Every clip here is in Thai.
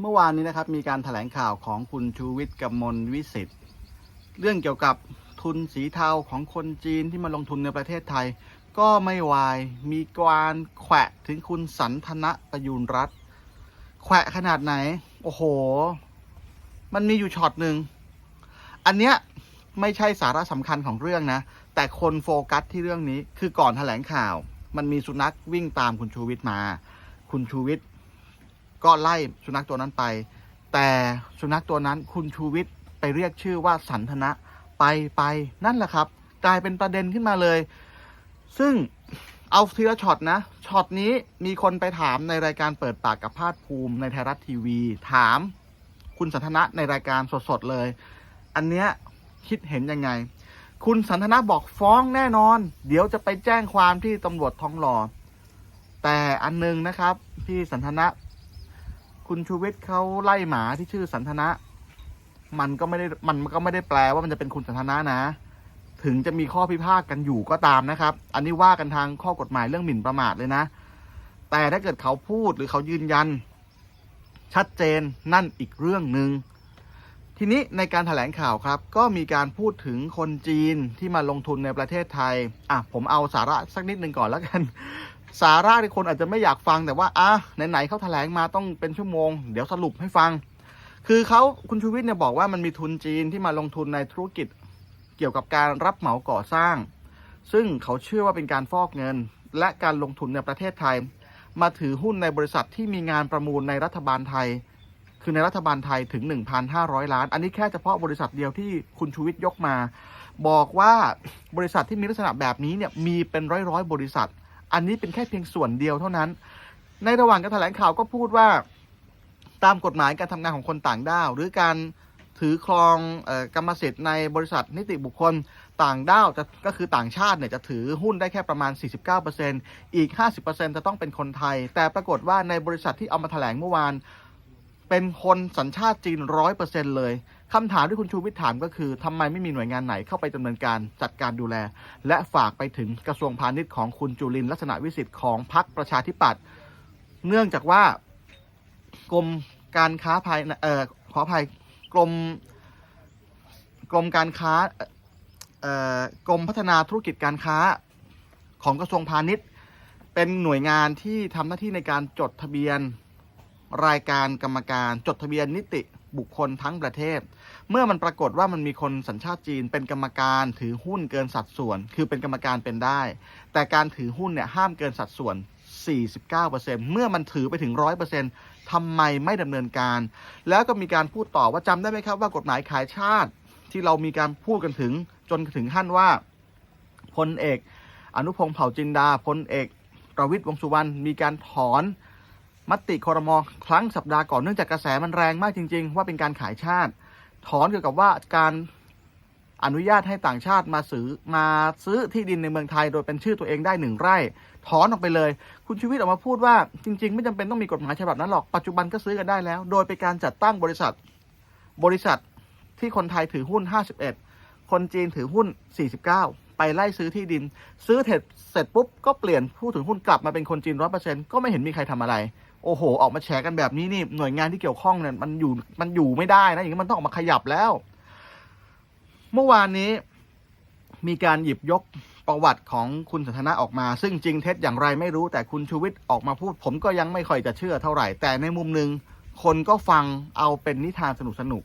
เมื่อวานนี้นะครับมีการถแถลงข่าวของคุณชูวิทย์กมลวิสิทธิ์เรื่องเกี่ยวกับทุนสีเทาของคนจีนที่มาลงทุนในประเทศไทย ก็ไม่วายมีการแขวะถึงคุณสันทนะประยูรรัตน์แขวะขนาดไหน โอ้โห มันมีอยู่ช็อตหนึ่งอันเนี้ยไม่ใช่สาระสำคัญของเรื่องนะ แต่คนโฟกัสที่เรื่องนี้คือก่อนแถลงข่าว มันมีสุนัขวิ่งตามคุณชูวิทย์มา คุณชูวิทย์ ก็ไล่สุนัขตัวนั้นไป แต่สุนัขตัวนั้นคุณชูวิทย์ไปเรียกชื่อว่าสันทนะไปไปนั่นแหละครับ กลายเป็นประเด็นขึ้นมาเลย ซึ่งเอาทีละช็อตนะช็อตนี้มีคนไปถามในรายการเปิดปากกับภาคภูมิในไทยรัฐทีวี ถามคุณสันทนะในรายการสดๆเลย อันเนี้ยคิดเห็นยังไง คุณสันทนะบอกฟ้องแน่นอน เดี๋ยวจะไปแจ้งความที่ตำรวจท้องหล่อแต่อันนึงนะครับ พี่สันทนะ คุณชูวิทย์เขาไล่หมาที่ชื่อสันทนะ มันก็ไม่ได้มันก็ไม่ได้แปลว่ามันจะเป็นคุณสันทนะนะ ถึงจะมีข้อพิพาทกันอยู่ก็ตามนะครับ อันนี้ว่ากันทางข้อกฎหมายเรื่องหมิ่นประมาทเลยนะ แต่ถ้าเกิดเขาพูดหรือเขายืนยัน ชัดเจนนั่นอีกเรื่องหนึ่งทีนี้ในการถแถลงข่าวครับ ก็มีการพูดถึงคนจีนที่มาลงทุนในประเทศไทย อะผมเอาสาระสักนิดหนึ่งก่อนแล้วกัน สาระที่คนอาจจะไม่อยากฟังแต่ว่าอะไหนๆเขาแถลงมาต้องเป็นชั่วโมง เดี๋ยวสรุปให้ฟัง คือเขาคุณชูวิทย์เนี่ยบอกว่ามันมีทุนจีนที่มาลงทุนในธุรกิจเกี่ยวกับการรับเหมาก่อสร้าง ซึ่งเขาเชื่อว่าเป็นการฟอกเงิน และการลงทุนในประเทศไทย มาถือหุ้นในบริษัทที่มีงานประมูลในรัฐบาลไทย คือในรัฐบาลไทยถึง 1,500 ล้าน อันนี้แค่เฉพาะบริษัทเดียวที่คุณชูวิทย์ยกมา บอกว่าบริษัทที่มีลักษณะแบบนี้เนี่ยมีเป็นร้อยๆ บริษัท อันนี้เป็นแค่เพียงส่วนเดียวเท่านั้น ในระหว่างการแถลงข่าวก็พูดว่า ตามกฎหมายการทำงานของคนต่างด้าว หรือการถือครองออกรรมสิทธิ์ในบริษัทนิติบุคคลต่างด้าวจะก็คือต่างชาติเนี่ยจะถือหุ้นได้แค่ประมาณ 49%อีก 50%จะต้องเป็นคนไทย แต่ปรากฏว่าในบริษัทที่เอามาแถลงเมื่อวาน เป็นคนสัญชาติจีนร้อยเปอร์เซ็นเลย คำถามที่คุณชูวิทย์ถามก็คือทำไมไม่มีหน่วยงานไหนเข้าไปดำเนินการจัดการดูแล และฝากไปถึงกระทรวงพาณิชย์ของคุณจุลินลักษณะวิสิทธิ์ของพรรคประชาธิปัตย์เนื่องจากว่ากรมการค้าภายเอ่อขออภัยกรมกรมการค้าเอ่อกรมพัฒนาธุรกิจการค้าของกระทรวงพาณิชย์ เป็นหน่วยงานที่ทำหน้าที่ในการจดทะเบียนรายการกรรมการจดทะเบียนนิติ บุคคลทั้งประเทศ เมื่อมันปรากฏว่ามันมีคนสัญชาติจีน เป็นกรรมการถือหุ้นเกินสัดส่วน คือเป็นกรรมการเป็นได้ แต่การถือหุ้นเนี่ยห้ามเกินสัดส่วน 49%เมื่อมันถือไปถึง 100%ทำไมไม่ดำเนินการ แล้วก็มีการพูดต่อว่าจำได้ไหมครับว่ากฎหมายขายชาติ ที่เรามีการพูดกันถึงจนถึงขั้นว่าพลเอก อนุพงศ์เผ่าจินดาพลเอกประวิตยวงสุวรรณมีการถอน มติคอรมอครั้งสัปดาห์ก่อนเนื่องจากกระแสมันแรงมากจริง ๆ ว่าเป็นการขายชาติ ถอนเกี่ยวกับว่าการอนุญาตให้ต่างชาติมาซื้อมาซื้อที่ดินในเมืองไทย โดยเป็นชื่อตัวเองได้หนึ่งไร่ ถอนออกไปเลย คุณชูวิทย์ออกมาพูดว่าจริง ๆ ไม่จำเป็นต้องมีกฎหมายฉบับนั้นหรอกปัจจุบันก็ซื้อกันได้แล้ว โดยเป็นการจัดตั้งบริษัท บริษัทที่คนไทยถือหุ้น 51 คนจีนถือหุ้น 49 ไปไล่ซื้อที่ดิน ซื้อเสร็จเสร็จปุ๊บก็เปลี่ยนผู้ถือหุ้นกลับมาเป็นคนจีนร้อเปอร์เซ็นต์ก็ไม่เห็นมีใครทำอะไร โอ้โห ออกมาแฉกันแบบนี้นี่หน่วยงานที่เกี่ยวข้องเนี่ยมันอยู่มันอยู่ไม่ได้นะอย่างนี้มันต้องออกมาขยับแล้ว เมื่อวานนี้ มีการหยิบยกประวัติของคุณสันทนาออกมา ซึ่งจริงเท็จอย่างไรไม่รู้แต่คุณชูวิทย์ออกมาพูด ผมก็ยังไม่ค่อยจะเชื่อเท่าไหร่ แต่ในมุมหนึ่งคนก็ฟังเอาเป็นนิทานสนุกสนุก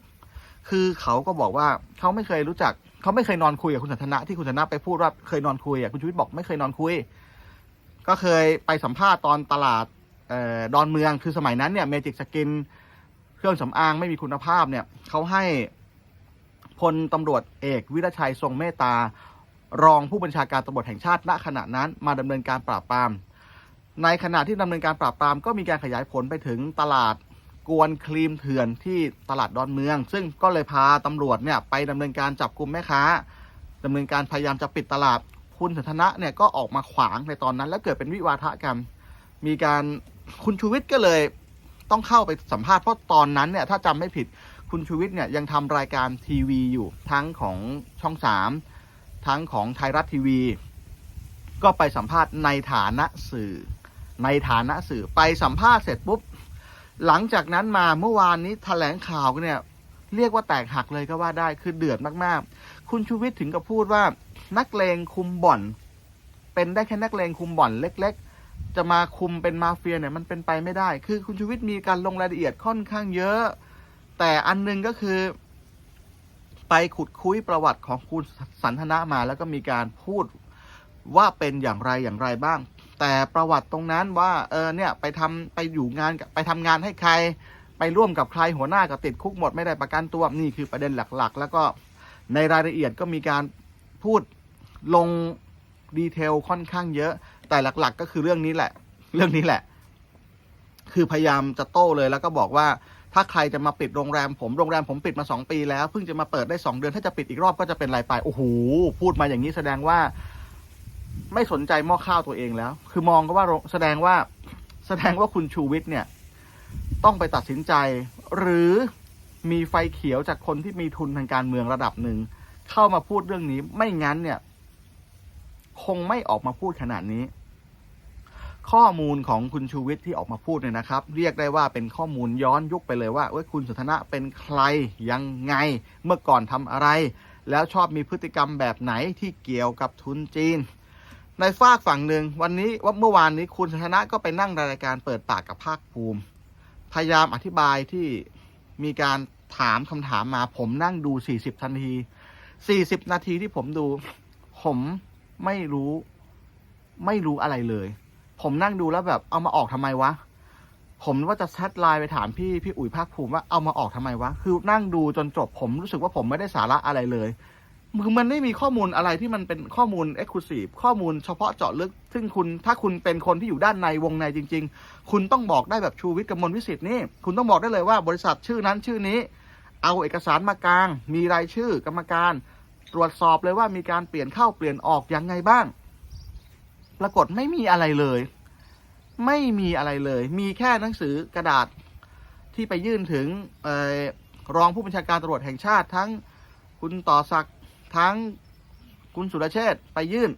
คือเขาก็บอกว่าเขาไม่เคยรู้จัก เขาไม่เคยนอนคุยกับคุณสันทนาที่คุณสันทนาไปพูดว่าเคยนอนคุยอะคุณชูวิทย์บอกไม่เคยนอนคุย ก็เคยไปสัมภาษณ์ตอนตลาด ดอนเมืองคือสมัยนั้นเนี่ยเมจิกสกินเครื่องสำอางไม่มีคุณภาพเนี่ยเขาให้พลตำรวจเอกวิรชัยทรงเมตตารองผู้บัญชาการตำรวจแห่งชาติณขณะนั้นมาดำเนินการปราบปราม ในขณะที่ดำเนินการปราบปรามก็มีการขยายผลไปถึงตลาดกวนครีมเถื่อนที่ตลาดดอนเมือง ซึ่งก็เลยพาตำรวจเนี่ยไปดำเนินการจับกลุ่มแม่ค้าดำเนินการพยายามจะปิดตลาดคุณสันทนะเนี่ยก็ออกมาขวางในตอนนั้น แล้วเกิดเป็นวิวาทะกันมีการ คุณชูวิทย์ก็เลยต้องเข้าไปสัมภาษณ์เพราะตอนนั้นเนี่ยถ้าจำไม่ผิดคุณชูวิทย์เนี่ยยังทำรายการทีวีอยู่ทั้งของช่องสามทั้งของไทยรัฐทีวี ก็ไปสัมภาษณ์ในฐานะสื่อ ในฐานะสื่อไปสัมภาษณ์เสร็จปุ๊บ หลังจากนั้นมาเมื่อวานนี้แถลงข่าวเนี่ยเรียกว่าแตกหักเลยก็ว่าได้คือเดือดมากๆ คุณชูวิทย์ถึงกับพูดว่านักเลงคุมบ่อน เป็นได้แค่นักเลงคุมบ่อนเล็ก ๆ จะมาคุมเป็นมาเฟียเนี่ยมันเป็นไปไม่ได้ คือคุณชูวิทย์มีการลงรายละเอียดค่อนข้างเยอะ แต่อันหนึงก็คือ ไปขุดคุยประวัติของคุณสันทนะมา แล้วก็มีการพูดว่าเป็นอย่างไรอย่างไรบ้าง แต่ประวัติตรงนั้นว่าเออเนี่ยไปทำไปอยู่งานไปทำงานให้ใคร ไปร่วมกับใครหัวหน้าก็ติดคุกหมดไม่ได้ประกันตัวนี่คือประเด็นหลักๆ แล้วก็ในรายละเอียดก็มีการพูดลง ดีเทลค่อนข้างเยอะ แต่หลักๆ ก็คือเรื่องนี้แหละ เรื่องนี้แหละ คือพยายามจะโต้เลยแล้วก็บอกว่าถ้าใครจะมาปิดโรงแรมผมโรงแรมผมปิดมาสองปีแล้วเพิ่งจะมาเปิดได้สองเดือนถ้าจะปิดอีกรอบก็จะเป็นไรไปโอ้โหพูดมาอย่างนี้แสดงว่า ไม่สนใจหม้อข้าวตัวเองแล้ว คือมองก็ว่าแสดงว่า แสดงว่าคุณชูวิทย์เนี่ย ต้องไปตัดสินใจ หรือมีไฟเขียวจากคนที่มีทุนทางการเมืองระดับหนึ่งเข้ามาพูดเรื่องนี้ไม่งั้นเนี่ย คงไม่ออกมาพูดขนาดนี้ ข้อมูลของคุณชูวิทย์ที่ออกมาพูดเนี่ยนะครับ เรียกได้ว่าเป็นข้อมูลย้อนยุคไปเลยว่าเอ้ยคุณสันทนะเป็นใครยังไง เมื่อก่อนทำอะไร แล้วชอบมีพฤติกรรมแบบไหนที่เกี่ยวกับทุนจีน ในฝากฝั่งหนึ่งวันนี้ว่าเมื่อวานนี้คุณสันทนะก็ไปนั่งรายการเปิดปากกับภาคภูมิ พยายามอธิบายที่มีการถามคำถามมาผมนั่งดู 40 นาที 40 นาทีที่ผมดู ผม ไม่รู้ ไม่รู้อะไรเลย ผมนั่งดูแล้วแบบเอามาออกทำไมวะ ผมว่าจะแชทไลน์ไปถามพี่พี่อุ๋ยภาคภูมิว่าเอามาออกทำไมวะ คือนั่งดูจนจบผมรู้สึกว่าผมไม่ได้สาระอะไรเลยคือมันไม่มีข้อมูลอะไรที่มันเป็นข้อมูลเอ็กซ์คลูซีฟข้อมูลเฉพาะเจาะลึก ซึ่งคุณถ้าคุณเป็นคนที่อยู่ด้านในวงในจริง ๆ คุณต้องบอกได้แบบชูวิทย์กมลวิสิทธิ์นี่ คุณต้องบอกได้เลยว่าบริษัทชื่อนั้นชื่อนี้ เอาเอกสารมากลาง มีรายชื่อกรรมการ ตรวจสอบเลยว่ามีการเปลี่ยนเข้าเปลี่ยนออกยังไงบ้าง ปรากฏไม่มีอะไรเลย ไม่มีอะไรเลย มีแค่หนังสือกระดาษที่ไปยื่นถึงออรองผู้บัญชาการตำรวจแห่งชาติ ทั้งคุณต่อศักดิ์ทั้งคุณสุรเชษฐ์ไปยื่น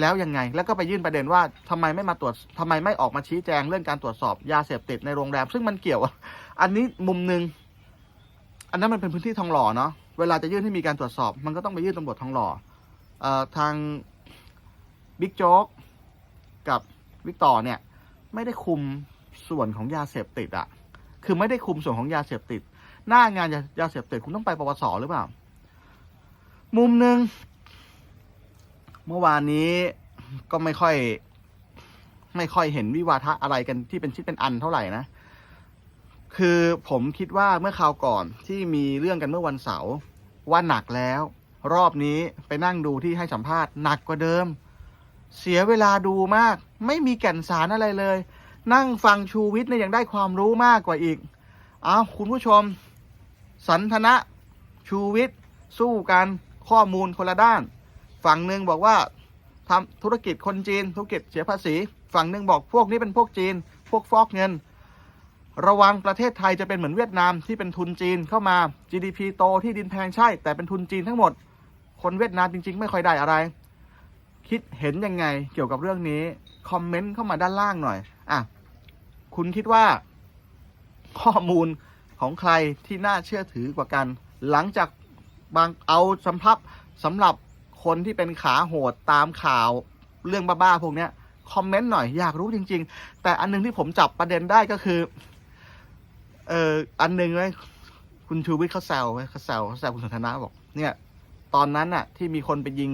แล้วยังไง แล้วก็ไปยื่นประเด็นว่าทำไมไม่มาตรวจทำไมไม่ออกมาชี้แจงเรื่องการตรวจสอบยาเสพติดในโรงแรม ซึ่งมันเกี่ยว อันนี้มุมหนึ่งอันนั้นมันเป็นพื้นที่ทองหล่อเนาะ เวลาจะยื่นให้มีการตรวจสอบ มันก็ต้องไปยื่นตำรวจทองหล่อเอ่อทางบิ๊กโจ๊กกับวิกต่อเนี่ย ไม่ได้คุมส่วนของยาเสพติดอะคือไม่ได้คุมส่วนของยาเสพติด หน้างานยายาเสพติดคุณต้องไปปวสหรือเปล่า มุมหนึ่งเมื่อวานนี้ก็ไม่ค่อย ไม่ค่อยเห็นวิวาทะอะไรกันที่เป็นชิ้นเป็นอันเท่าไหร่นะ คือผมคิดว่าเมื่อคราวก่อนที่มีเรื่องกันเมื่อวันเสาร์ว่าหนักแล้ว รอบนี้ไปนั่งดูที่ให้สัมภาษณ์หนักกว่าเดิม เสียเวลาดูมาก ไม่มีแก่นสารอะไรเลย นั่งฟังชูวิทย์เนี่ยยังได้ความรู้มากกว่าอีกอ้าคุณผู้ชม สันทนะชูวิทย์สู้กันข้อมูลคนละด้าน ฝั่งหนึ่งบอกว่าทำธุรกิจคนจีนธุรกิจเสียภาษี ฝั่งหนึ่งบอกพวกนี้เป็นพวกจีน พวกฟอกเงิน ระวังประเทศไทยจะเป็นเหมือนเวียดนามที่เป็นทุนจีนเข้ามา GDP โตที่ดินแพงใช่ แต่เป็นทุนจีนทั้งหมด คนเวียดนามจริง ๆ ไม่ค่อยได้อะไร คิดเห็นยังไงเกี่ยวกับเรื่องนี้ คอมเมนต์เข้ามาด้านล่างหน่อยอะคุณคิดว่า ข้อมูลของใครที่น่าเชื่อถือกว่ากัน หลังจากบางเอาสำพับสำหรับคนที่เป็นขาโหดตามข่าวเรื่องบ้าๆพวกเนี้ยคอมเมนต์หน่อยอยากรู้จริง ๆ แต่อันหนึงที่ผมจับประเด็นได้ก็คือ เอออันหนึ่งไว้คุณชูวิทย์เขาแซวไว้เขาแซวเขาแซวคุณสันทนาบอก เนี่ย ตอนนั้นน่ะ ที่มีคนไปยิง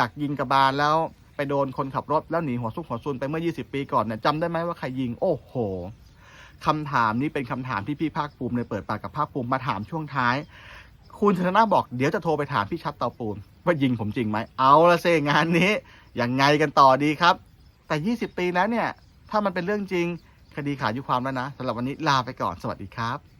ดักยิงกระบาลแล้วไปโดนคนขับรถแล้วหนีหัวซุกหัวซุนไปเมื่อ 20 ปีก่อนเนี่ยจำได้ไหมว่าใครยิง โอ้โหคำถามนี้เป็นคำถามที่พี่ภาคภูมิในยเปิดปากกับภาคภูมิมาถามช่วงท้าย คุณชนะบอกเดี๋ยวจะโทรไปถามพี่ชัดเตาปูนว่ายิงผมจริงไหมเอาละเซงานนี้ยังไงกันต่อดีครับ แต่ 20 ปีแล้วเนี่ย ถ้ามันเป็นเรื่องจริง คดีขายุความแล้วนะสำหรับวันนี้ลาไปก่อนสวัสดีครับ